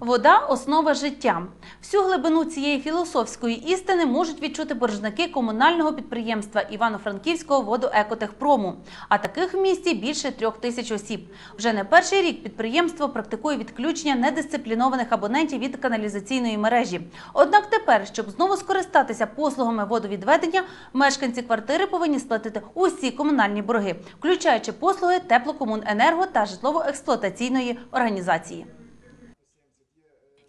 Вода основа життя. Всю глибину цієї філософської істини можуть відчути боржники комунального підприємства Івано-Франківського водоекотехпрому. А таких в місті більше трьох тисяч осіб. Вже не перший рік підприємство практикує відключення недисциплінованих абонентів від каналізаційної мережі. Однак тепер, щоб знову скористатися послугами водовідведення, мешканці квартири повинні сплатити усі комунальні борги, включаючи послуги теплокомуненерго та житлово-експлуатаційної організації.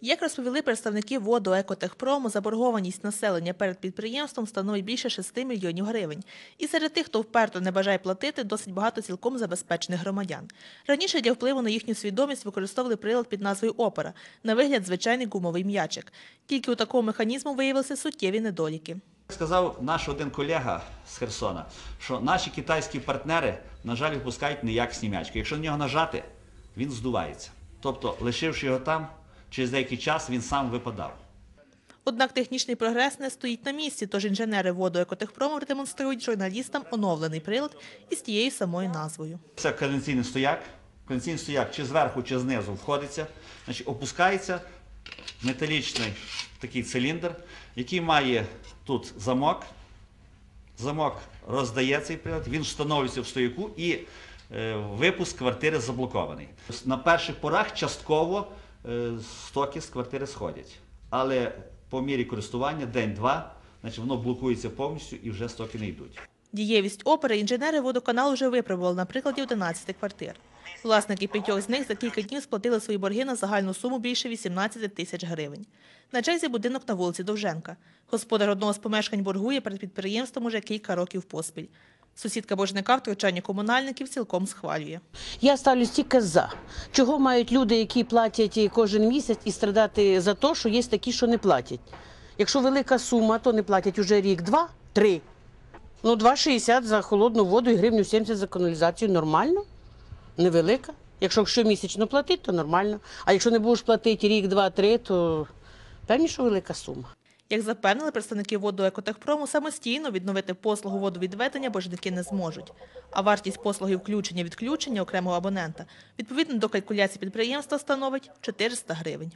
Як розповіли представники водоекотехпрому, заборгованість населення перед підприємством становить більше 6 мільйонів гривень. І серед тих, хто вперто не бажає платити, досить багато цілком забезпечених громадян. Раніше для впливу на їхню свідомість використовували прилад під назвою Опера, на вигляд звичайний гумовий м'ячик. Тільки у такого механізму виявилися суттєві недоліки. Сказав наш один колега з Херсона, що наші китайські партнери, на жаль, випускають неякісні м'ячки. Якщо на нього нажати, він здувається. Тобто, лишивши його там, через деякий час він сам випадав. Однак технічний прогрес не стоїть на місці, тож інженери водоекотехпрому демонструють журналістам оновлений прилад із тією самою назвою. Це конденсаційний стояк. Конденсаційний стояк чи зверху, чи знизу входиться, значить, опускається металічний такий циліндр, який має тут замок. Замок роздає цей прилад, він встановлюється в стояку і е, випуск квартири заблокований. На перших порах частково стоки з квартири сходять. Але по мірі користування день-два, значить, воно блокується повністю і вже стоки не йдуть. Дієвість опери інженери водоканалу вже випробували на прикладі 11 квартир. Власники п'ятьох з них за кілька днів сплатили свої борги на загальну суму більше 18 тисяч гривень. На черзі будинок на вулиці Довженка. Господар одного з помешкань боргує перед підприємством уже кілька років поспіль. Сусідка боржника втручання комунальників цілком схвалює. Я ставлюсь тільки за. Чого мають люди, які платять кожен місяць, і страдати за те, що є такі, що не платять. Якщо велика сума, то не платять уже рік, два, три. Ну, 2,60 за холодну воду і гривню 70 за каналізацію нормально, невелика. Якщо щомісячно платити, то нормально. А якщо не будеш платити рік, два, три, то певні, що велика сума. Як запевнили представники водоекотехпрому, самостійно відновити послугу водовідведення боржники не зможуть. А вартість послуги включення-відключення окремого абонента відповідно до калькуляції підприємства становить 400 гривень.